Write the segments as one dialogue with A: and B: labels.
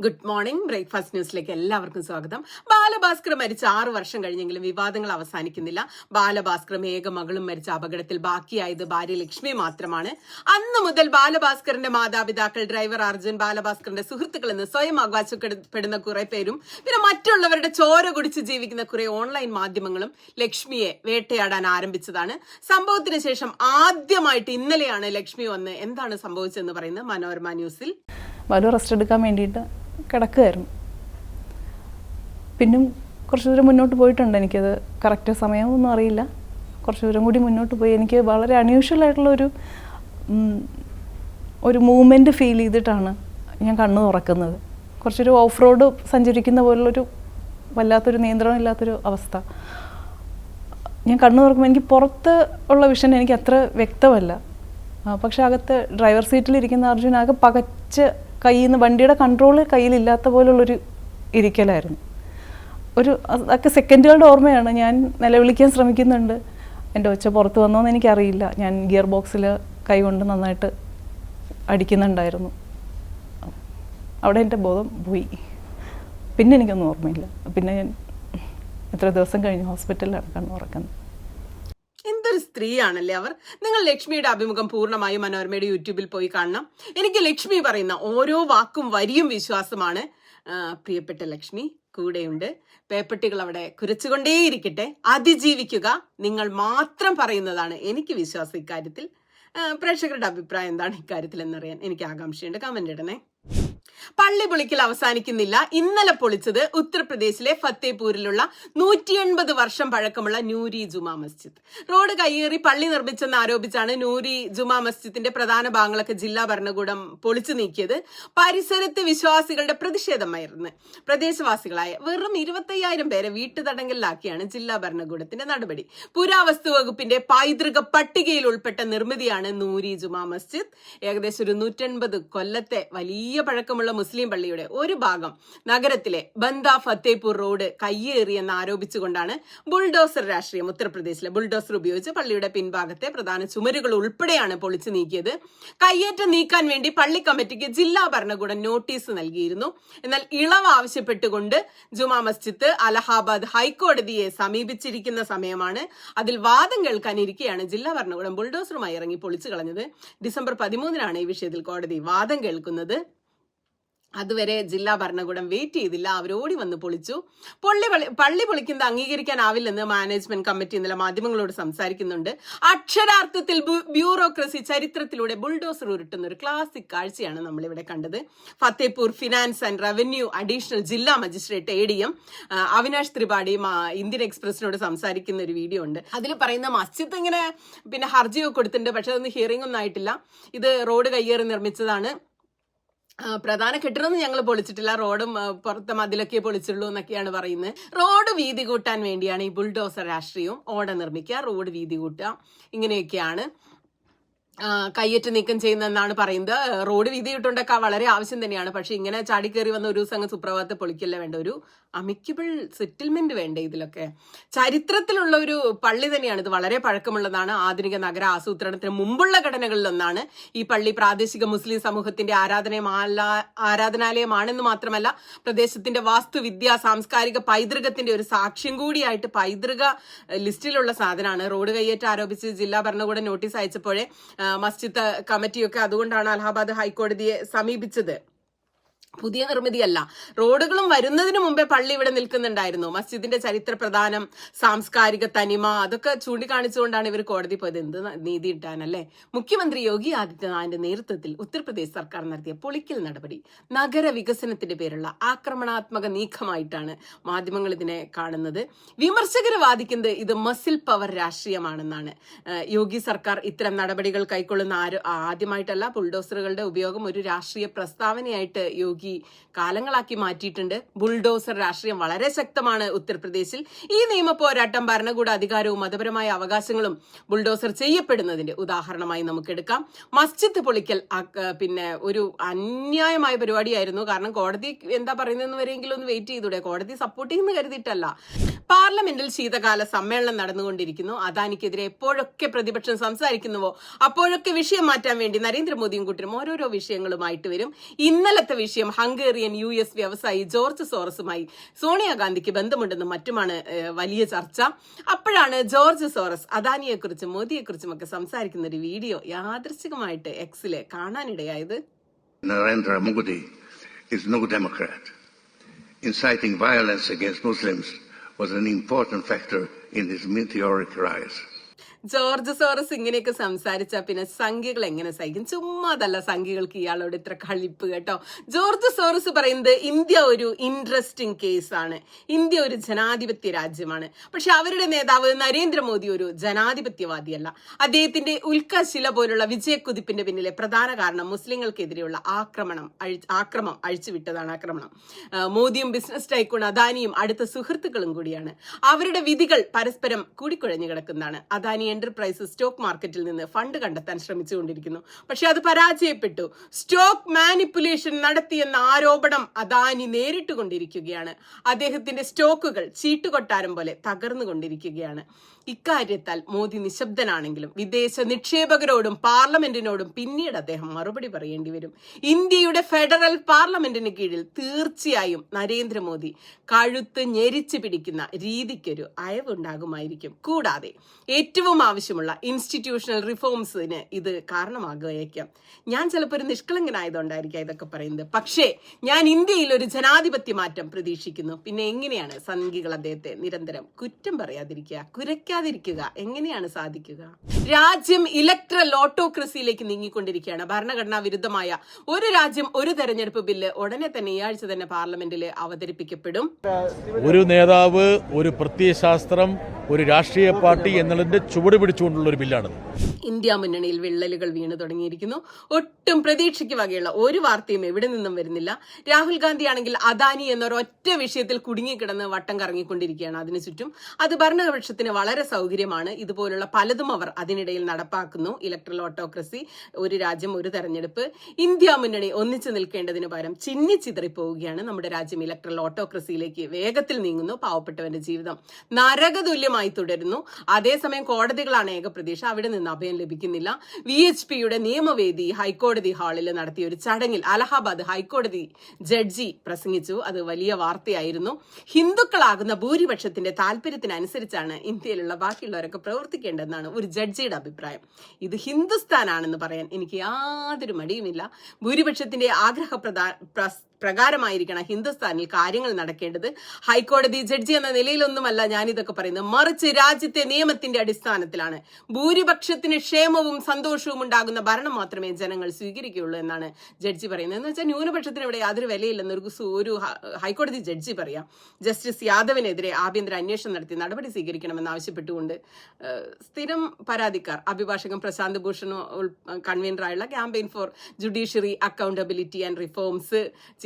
A: Good morning breakfast ന്യൂസിലേക്ക് എല്ലാവർക്കും സ്വാഗതം. ബാലഭാസ്കർ മരിച്ച ആറു വർഷം കഴിഞ്ഞെങ്കിലും വിവാദങ്ങൾ അവസാനിക്കുന്നില്ല. ബാലഭാസ്കറും ഏക മകളും മരിച്ച അപകടത്തിൽ ബാക്കിയായത് ഭാര്യ ലക്ഷ്മി മാത്രമാണ്. അന്ന് മുതൽ ബാലഭാസ്കറിന്റെ മാതാപിതാക്കൾ ഡ്രൈവർ അർജുൻ ബാലഭാസ്കറിന്റെ സുഹൃത്തുക്കൾ എന്ന് സ്വയം അവകാശപ്പെടുന്ന കുറെ പേരും പിന്നെ മറ്റുള്ളവരുടെ ചോര കുടിച്ച് ജീവിക്കുന്ന കുറെ ഓൺലൈൻ മാധ്യമങ്ങളും ലക്ഷ്മിയെ വേട്ടയാടാൻ ആരംഭിച്ചതാണ്. സംഭവത്തിന് ശേഷം ആദ്യമായിട്ട് ഇന്നലെയാണ് ലക്ഷ്മി വന്ന് എന്താണ് സംഭവിച്ചതെന്ന് പറയുന്നത് മനോരമ ന്യൂസിൽ.
B: ബാലു റെസ്റ്റ് എടുക്കാൻ വേണ്ടിയിട്ട് കിടക്കുകയായിരുന്നു പിന്നും കുറച്ച് ദൂരം മുന്നോട്ട് പോയിട്ടുണ്ട്. എനിക്കത് കറക്റ്റ് സമയമൊന്നും അറിയില്ല. കുറച്ച് ദൂരം കൂടി മുന്നോട്ട് പോയി. എനിക്ക് വളരെ അൺയൂഷ്വൽ ആയിട്ടുള്ള ഒരു ഒരു മൂവ്മെന്റ് ഫീൽ ചെയ്തിട്ടാണ് ഞാൻ കണ്ണ് തുറക്കുന്നത്. കുറച്ചൊരു ഓഫ് റോഡ് സഞ്ചരിക്കുന്ന പോലുള്ളൊരു വല്ലാത്തൊരു നിയന്ത്രണം ഇല്ലാത്തൊരു അവസ്ഥ. ഞാൻ കണ്ണു തുറക്കുമ്പോൾ എനിക്ക് പുറത്ത് ഉള്ള വിഷൻ എനിക്ക് അത്ര വ്യക്തമല്ല. പക്ഷേ പക്ഷെ അകത്ത് ഡ്രൈവർ സീറ്റിലിരിക്കുന്ന അർജുൻ ആകെ പകച്ച് കയ്യിൽ നിന്ന് വണ്ടിയുടെ കൺട്രോൾ കയ്യിലില്ലാത്ത പോലുള്ളൊരു ഇരിക്കലായിരുന്നു. ഒരു അത് അതൊക്കെ സെക്കൻഡുകളുടെ ഓർമ്മയാണ്. ഞാൻ നിലവിളിക്കാൻ ശ്രമിക്കുന്നുണ്ട്. എന്റെ ഒച്ച പുറത്ത് വന്നോന്ന് എനിക്കറിയില്ല. ഞാൻ ഗിയർ ബോക്സിൽ കൈ കൊണ്ട് നന്നായിട്ട് അടിക്കുന്നുണ്ടായിരുന്നു. അവിടെ എന്റെ ബോധം പോയി. പിന്നെ എനിക്കൊന്നും ഓർമ്മയില്ല. പിന്നെ ഞാൻ എത്ര ദിവസം കഴിഞ്ഞ് ഹോസ്പിറ്റലിലാണ് കണ്ണു
A: എന്തൊരു സ്ത്രീയാണല്ലേ അവർ? നിങ്ങൾ ലക്ഷ്മിയുടെ അഭിമുഖം പൂർണമായും മനോരമയുടെ യൂട്യൂബിൽ പോയി കാണണം. എനിക്ക് ലക്ഷ്മി പറയുന്ന ഓരോ വാക്കും വരിയും വിശ്വാസമാണ്. പ്രിയപ്പെട്ട ലക്ഷ്മി കൂടെയുണ്ട്. പേപ്പട്ടികൾ അവിടെ കുരച്ചുകൊണ്ടേയിരിക്കട്ടെ. അതിജീവിക്കുക നിങ്ങൾ മാത്രം പറയുന്നതാണ് എനിക്ക് വിശ്വാസം ഇക്കാര്യത്തിൽ. പ്രേക്ഷകരുടെ അഭിപ്രായം എന്താണ് ഇക്കാര്യത്തിൽ എന്നറിയാൻ എനിക്ക് ആകാംക്ഷയുണ്ട്. കമന്റ് ഇടണേ. പള്ളി പൊളിക്കൽ അവസാനിക്കുന്നില്ല. ഇന്നലെ പൊളിച്ചത് ഉത്തർപ്രദേശിലെ ഫത്തേപൂരിലുള്ള നൂറ്റി എൺപത് വർഷം പഴക്കമുള്ള നൂരി ജുമാ മസ്ജിദ്. റോഡ് കയ്യേറി പള്ളി നിർമ്മിച്ചെന്ന് ആരോപിച്ചാണ് നൂരി ജുമാ മസ്ജിദിന്റെ പ്രധാന ഭാഗങ്ങളൊക്കെ ജില്ലാ ഭരണകൂടം പൊളിച്ചു നീക്കിയത്. പരിസരത്ത് വിശ്വാസികളുടെ പ്രതിഷേധമായിരുന്നു. പ്രദേശവാസികളായ വെറും ഇരുപത്തയ്യായിരം പേരെ വീട്ടുതടങ്കലിലാക്കിയാണ് ജില്ലാ ഭരണകൂടത്തിന്റെ നടപടി. പുരാവസ്തു വകുപ്പിന്റെ പൈതൃക പട്ടികയിൽ ഉൾപ്പെട്ട നിർമ്മിതിയാണ് നൂരി ജുമാ മസ്ജിദ്. ഏകദേശം ഒരു നൂറ്റൻപത് കൊല്ലത്തെ വലിയ പഴക്കമുള്ള മുസ്ലിം പള്ളിയുടെ ഒരു ഭാഗം നഗരത്തിലെ ബന്ദ ഫത്തേപൂർ റോഡ് കയ്യേറിയെന്ന് ആരോപിച്ചുകൊണ്ടാണ് ബുൾഡോസർ രാഷ്ട്രീയം ഉത്തർപ്രദേശിലെ ബുൾഡോസർ ഉപയോഗിച്ച് പള്ളിയുടെ പിൻഭാഗത്തെ പ്രധാന ചുമരുകൾ ഉൾപ്പെടെയാണ് പൊളിച്ചു നീക്കിയത്. കയ്യേറ്റം നീക്കാൻ വേണ്ടി പള്ളി കമ്മിറ്റിക്ക് ജില്ലാ ഭരണകൂടം നോട്ടീസ് നൽകിയിരുന്നു. എന്നാൽ ഇളവ് ആവശ്യപ്പെട്ടുകൊണ്ട് ജുമാ മസ്ജിദ് അലഹാബാദ് ഹൈക്കോടതിയെ സമീപിച്ചിരിക്കുന്ന സമയമാണ് അതിൽ വാദം കേൾക്കാനിരിക്കെയാണ് ജില്ലാ ഭരണകൂടം ബുൾഡോസറുമായി ഇറങ്ങി പൊളിച്ചു കളഞ്ഞത്. ഡിസംബർ പതിമൂന്നിനാണ് ഈ വിഷയത്തിൽ കോടതി വാദം കേൾക്കുന്നത്. അതുവരെ ജില്ലാ ഭരണകൂടം വെയിറ്റ് ചെയ്തില്ല. അവർ ഓടി വന്ന് പൊളിച്ചു. പള്ളി പൊളി- പള്ളി പൊളിക്കുന്നത് അംഗീകരിക്കാനാവില്ലെന്ന് മാനേജ്മെന്റ് കമ്മിറ്റി ഇന്നലെ മാധ്യമങ്ങളോട് സംസാരിക്കുന്നുണ്ട്. അക്ഷരാർത്ഥത്തിൽ ബ്യൂറോക്രസി ചരിത്രത്തിലൂടെ ബുൾഡോസർ ഉരുട്ടുന്ന ഒരു ക്ലാസിക് കാഴ്ചയാണ് നമ്മളിവിടെ കണ്ടത്. Fatehpur finance and revenue additional ജില്ലാ magistrate A D M Avinash Tripathi Indian എക്സ്പ്രസിനോട് സംസാരിക്കുന്ന ഒരു വീഡിയോ ഉണ്ട്. അതിൽ പറയുന്ന മസ്ജിദ് ഇങ്ങനെ പിന്നെ ഹർജിയൊക്കെ കൊടുത്തിട്ടുണ്ട് പക്ഷെ അതൊന്നും ഹിയറിംഗ് ഒന്നും ആയിട്ടില്ല. ഇത് റോഡ് കയ്യേറി നിർമ്മിച്ചതാണ്. പ്രധാന കെട്ടിടമൊന്നും ഞങ്ങൾ പൊളിച്ചിട്ടില്ല. റോഡും പുറത്തെ മതിലൊക്കെ പൊളിച്ചുള്ളൂ എന്നൊക്കെയാണ് പറയുന്നത്. റോഡ് വീതി കൂട്ടാൻ വേണ്ടിയാണ് ഈ ബുൾഡോസർ രാഷ്ട്രീയവും ഓട നിർമ്മിക്കുക. റോഡ് വീതി കൂട്ടുക. ഇങ്ങനെയൊക്കെയാണ്. കയ്യേറ്റ നീക്കം ചെയ്യുന്നതെന്നാണ് പറയുന്നത്. റോഡ് വീതി കിട്ടുണ്ടൊക്കെ വളരെ ആവശ്യം തന്നെയാണ്. പക്ഷെ ഇങ്ങനെ ചാടി ചാടിക്കേറി വന്ന ഒരു ദിവസം അങ്ങ് സുപ്രഭാതത്തെ പൊളിക്കല്ല വേണ്ട? ഒരു അമിക്കബിൾ സെറ്റിൽമെന്റ് വേണ്ടേ ഇതിലൊക്കെ? ചരിത്രത്തിലുള്ള ഒരു പള്ളി തന്നെയാണ്. ഇത് വളരെ പഴക്കമുള്ളതാണ്. ആധുനിക നഗര ആസൂത്രണത്തിന് മുമ്പുള്ള ഘടനകളിലൊന്നാണ്. ഈ പള്ളി പ്രാദേശിക മുസ്ലിം സമൂഹത്തിന്റെ ആരാധനയല്ല ആരാധനാലയമാണെന്ന് മാത്രമല്ല പ്രദേശത്തിന്റെ വാസ്തുവിദ്യ സാംസ്കാരിക പൈതൃകത്തിന്റെ ഒരു സാക്ഷ്യം കൂടിയായിട്ട് പൈതൃക ലിസ്റ്റിലുള്ള സാധനമാണ്. റോഡ് കയ്യേറ്റം ആരോപിച്ച് ജില്ലാ ഭരണകൂടം നോട്ടീസ് അയച്ചപ്പോഴേ മസ്ജിദ് കമ്മിറ്റിയൊക്കെ അതുകൊണ്ടാണ് അലഹാബാദ് ഹൈക്കോടതിയെ സമീപിച്ചത്. പുതിയ നിർമ്മിതിയല്ല. റോഡുകളും വരുന്നതിന് മുമ്പേ പള്ളി ഇവിടെ നിൽക്കുന്നുണ്ടായിരുന്നു. മസ്ജിദിന്റെ ചരിത്ര പ്രധാനം സാംസ്കാരിക തനിമ അതൊക്കെ ചൂണ്ടിക്കാണിച്ചുകൊണ്ടാണ് ഇവർ കോടതി പോയത്. എന്ത് നീതി ഇട്ടാനല്ലേ മുഖ്യമന്ത്രി യോഗി ആദിത്യനാഥിന്റെ നേതൃത്വത്തിൽ ഉത്തർപ്രദേശ് സർക്കാർ നടത്തിയ പൊളിക്കൽ നടപടി നഗര വികസനത്തിന്റെ പേരുള്ള ആക്രമണാത്മക നീക്കമായിട്ടാണ് മാധ്യമങ്ങൾ ഇതിനെ കാണുന്നത്. വിമർശകർ വാദിക്കുന്നത് ഇത് മസിൽ പവർ രാഷ്ട്രീയമാണെന്നാണ്. യോഗി സർക്കാർ ഇത്തരം നടപടികൾ കൈക്കൊള്ളുന്ന ആരും ആദ്യമായിട്ടല്ല ബുൾഡോസറുകളുടെ ഉപയോഗം ഒരു രാഷ്ട്രീയ പ്രസ്താവനയായിട്ട് യോഗി കാലങ്ങളാക്കി മാറ്റിയിട്ടുണ്ട്. ബുൾഡോസർ രാഷ്ട്രീയം വളരെ ശക്തമാണ് ഉത്തർപ്രദേശിൽ. ഈ നിയമ പോരാട്ടം ഭരണകൂട അധികാരവും മതപരമായ അവകാശങ്ങളും ബുൾഡോസർ ചെയ്യപ്പെടുന്നതിന്റെ ഉദാഹരണമായി നമുക്ക് എടുക്കാം മസ്ജിദ് പൊളിക്കൽ പിന്നെ ഒരു അന്യായമായ പരിപാടിയായിരുന്നു. കാരണം കോടതി എന്താ പറയുന്നതെന്ന് വരെയെങ്കിലും ഒന്ന് വെയിറ്റ് ചെയ്തൂടെ? കോടതി സപ്പോർട്ട് ചെയ്യുന്ന കരുതിയിട്ടല്ല. പാർലമെന്റിൽ ശീതകാല സമ്മേളനം നടന്നുകൊണ്ടിരിക്കുന്നു. അദാനിക്കെതിരെ എപ്പോഴൊക്കെ പ്രതിപക്ഷം സംസാരിക്കുന്നുവോ അപ്പോഴൊക്കെ വിഷയം മാറ്റാൻ വേണ്ടി നരേന്ദ്രമോദിയും കൂട്ടരും ഓരോരോ വിഷയങ്ങളുമായിട്ട് വരും. ഇന്നലത്തെ വിഷയം ഹംഗേറിയൻ യു എസ് വ്യവസായി ജോർജ് സോറസുമായി സോണിയാഗാന്ധിക്ക് ബന്ധമുണ്ടെന്നും മറ്റുമാണ് വലിയ ചർച്ച അപ്പോഴാണ് ജോർജ് സോറസ് അദാനിയെക്കുറിച്ചും മോദിയെക്കുറിച്ചും ഒക്കെ സംസാരിക്കുന്ന ഒരു വീഡിയോ യാദൃശികമായിട്ട് എക്സിലെ കാണാനിടയായത്.
C: Inciting violence against Muslims was an important factor in his meteoric rise.
A: George Soros ഇങ്ങനെയൊക്കെ സംസാരിച്ചാ പിന്നെ സംഖ്യകൾ എങ്ങനെ സഹിക്കും? ചുമ്മാതല്ല സംഖ്യകൾക്ക് ഇയാളോട് ഇത്ര കളിപ്പ് കേട്ടോ. ജോർജ് സോറസ് പറയുന്നത് ഇന്ത്യ ഒരു ഇൻട്രസ്റ്റിംഗ് കേസാണ് ഇന്ത്യ ഒരു ജനാധിപത്യ രാജ്യമാണ്. പക്ഷെ അവരുടെ നേതാവ് നരേന്ദ്രമോദി ഒരു ജനാധിപത്യവാദിയല്ല. അദ്ദേഹത്തിന്റെ ഉൽക്കശില പോലുള്ള വിജയക്കുതിപ്പിന്റെ പിന്നിലെ പ്രധാന കാരണം മുസ്ലിങ്ങൾക്കെതിരെയുള്ള ആക്രമണം ആക്രമം അഴിച്ചുവിട്ടതാണ് ആക്രമണം. മോദിയും ബിസിനസ് ടൈക്കൂൺ അദാനിയും അടുത്ത സുഹൃത്തുക്കളും കൂടിയാണ്. അവരുടെ വിധികൾ പരസ്പരം കൂടിക്കുഴഞ്ഞു കിടക്കുന്നതാണ്. അദാനി എന്റർപ്രൈസ് സ്റ്റോക്ക് മാർക്കറ്റിൽ നിന്ന് ഫണ്ട് കണ്ടെത്താൻ ശ്രമിച്ചുകൊണ്ടിരിക്കുന്നു. പക്ഷെ അത് പരാജയപ്പെട്ടു. സ്റ്റോക്ക് മാനിപ്പുലേഷൻ നടത്തിയെന്ന ആരോപണം അദാനി നേരിട്ടുകൊണ്ടിരിക്കുകയാണ്. അദ്ദേഹത്തിന്റെ സ്റ്റോക്കുകൾ ചീട്ടുകൊട്ടാരം പോലെ തകർന്നുകൊണ്ടിരിക്കുകയാണ്. ഇക്കാര്യത്താൽ മോദി നിശബ്ദനാണെങ്കിലും വിദേശ നിക്ഷേപകരോടും പാർലമെന്റിനോടും പിന്നീട് അദ്ദേഹം മറുപടി പറയേണ്ടി വരും. ഇന്ത്യയുടെ ഫെഡറൽ പാർലമെന്റിന് കീഴിൽ തീർച്ചയായും നരേന്ദ്രമോദി കഴുത്ത് ഞെരിച്ചു പിടിക്കുന്ന രീതിക്കൊരു അയവുണ്ടാകുമായിരിക്കും. കൂടാതെ ഏറ്റവും ആവശ്യമുള്ള ഇൻസ്റ്റിറ്റ്യൂഷണൽ റിഫോംസിന് ഇത് കാരണമാകുകയേക്കാം ഞാൻ ചിലപ്പോൾ ഒരു നിഷ്കളങ്കനായതുകൊണ്ടായിരിക്കാം ഇതൊക്കെ പറയുന്നത്. പക്ഷേ ഞാൻ ഇന്ത്യയിൽ ഒരു ജനാധിപത്യ മാറ്റം പ്രതീക്ഷിക്കുന്നു. പിന്നെ എങ്ങനെയാണ് സംഘികൾ അദ്ദേഹത്തെ നിരന്തരം കുറ്റം പറയാതിരിക്കുക കുരയ്ക്കാതിരിക്കുക? എങ്ങനെയാണ് സാധിക്കുക? രാജ്യം ഇലക്ട്രൽ ഓട്ടോക്രസിയിലേക്ക് നീങ്ങിക്കൊണ്ടിരിക്കുകയാണ്. ഭരണഘടനാ വിരുദ്ധമായ ഒരു രാജ്യം ഒരു തെരഞ്ഞെടുപ്പ് ബില്ല് ഉടനെ തന്നെ ഈ ആഴ്ച തന്നെ പാർലമെന്റിൽ അവതരിപ്പിക്കപ്പെടും.
D: ഒരു നേതാവ് ഒരു പ്രത്യയശാസ്ത്രം ഒരു രാഷ്ട്രീയ പാർട്ടി എന്നുള്ളതിന്റെ ചുവട് പിടിച്ചുകൊണ്ടുള്ള ഒരു ബില്ലാണിത്.
A: ഇന്ത്യ മുന്നണിയിൽ വിള്ളലുകൾ വീണു തുടങ്ങിയിരിക്കുന്നു. ഒട്ടും പ്രതീക്ഷയ്ക്ക് വകയുള്ള ഒരു വാർത്തയും എവിടെ നിന്നും വരുന്നില്ല. രാഹുൽ ഗാന്ധി ആണെങ്കിൽ അദാനി എന്നൊരൊറ്റ വിഷയത്തിൽ കുടുങ്ങിക്കിടന്ന് വട്ടം കറങ്ങിക്കൊണ്ടിരിക്കുകയാണ് അതിനു ചുറ്റും. അത് ഭരണപക്ഷത്തിന് വളരെ സൗകര്യമാണ്. ഇതുപോലുള്ള പലതും അവർ അതിനിടയിൽ നടപ്പാക്കുന്നു. ഇലക്ട്രൽ ഓട്ടോക്രസി ഒരു രാജ്യം ഒരു തെരഞ്ഞെടുപ്പ്. ഇന്ത്യ മുന്നണി ഒന്നിച്ചു നിൽക്കേണ്ടതിന് പകരം ചിന്നിച്ചിതറിപ്പോവുകയാണ് നമ്മുടെ രാജ്യം. ഇലക്ട്രൽ ഓട്ടോക്രസിയിലേക്ക് വേഗത്തിൽ നീങ്ങുന്നു. പാവപ്പെട്ടവന്റെ ജീവിതം നരകതുല്യമായി തുടരുന്നു. അതേസമയം കോടതികളാണ് ഏക പ്രതീക്ഷ അവിടെ നിന്ന് അഭയം ലഭിക്കുന്നില്ല. വി എച്ച് പിയുടെ നിയമവേദി ഹൈക്കോടതി ഹാളിൽ നടത്തിയ ഒരു ചടങ്ങിൽ അലഹാബാദ് ഹൈക്കോടതി ജഡ്ജി പ്രസംഗിച്ചു. അത് വലിയ വാർത്തയായിരുന്നു. ഹിന്ദുക്കളാകുന്ന ഭൂരിപക്ഷത്തിന്റെ താല്പര്യത്തിനനുസരിച്ചാണ് ഇന്ത്യയിലുള്ള ബാക്കിയുള്ളവരൊക്കെ പ്രവർത്തിക്കേണ്ടതെന്നാണ് ഒരു ജഡ്ജിയുടെ അഭിപ്രായം. ഇത് ഹിന്ദുസ്ഥാനാണെന്ന് പറയാൻ എനിക്ക് യാതൊരു മടിയുമില്ല. ഭൂരിപക്ഷത്തിന്റെ ആഗ്രഹ പ്രധാ- പ്രകാരമായിരിക്കണം ഹിന്ദുസ്ഥാനിൽ കാര്യങ്ങൾ നടക്കേണ്ടത്. ഹൈക്കോടതി ജഡ്ജി എന്ന നിലയിലൊന്നുമല്ല ഞാനിതൊക്കെ പറയുന്നത്. മറിച്ച് രാജ്യത്തെ നിയമത്തിന്റെ അടിസ്ഥാനത്തിലാണ്. ഭൂരിപക്ഷത്തിന് ക്ഷേമവും സന്തോഷവും ഉണ്ടാകുന്ന ഭരണം മാത്രമേ ജനങ്ങൾ സ്വീകരിക്കുകയുള്ളൂ എന്നാണ് ജഡ്ജി പറയുന്നത്. എന്ന് വെച്ചാൽ ന്യൂനപക്ഷത്തിന് ഇവിടെ യാതൊരു വിലയില്ലെന്ന് ഒരു ഒരു ഹൈക്കോടതി ജഡ്ജി പറയാം. ജസ്റ്റിസ് യാദവിനെതിരെ ആഭ്യന്തര അന്വേഷണം നടത്തി നടപടി സ്വീകരിക്കണമെന്ന് ആവശ്യപ്പെട്ടുകൊണ്ട് സ്ഥിരം പരാതിക്കാർ അഭിഭാഷകൻ പ്രശാന്ത് ഭൂഷണോ കൺവീനറായുള്ള campaign for judiciary accountability and reforms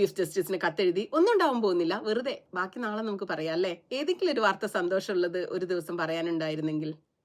A: chief ജസ്റ്റിസിന് കത്തെഴുതി ഒന്നും ഉണ്ടാവാൻ പോകുന്നില്ല. വെറുതെ. ബാക്കി നാളെ നമുക്ക് പറയാം അല്ലേ? ഏതെങ്കിലും ഒരു വാർത്ത സന്തോഷമുള്ളത് ഒരു ദിവസം പറയാനുണ്ടായിരുന്നെങ്കിൽ.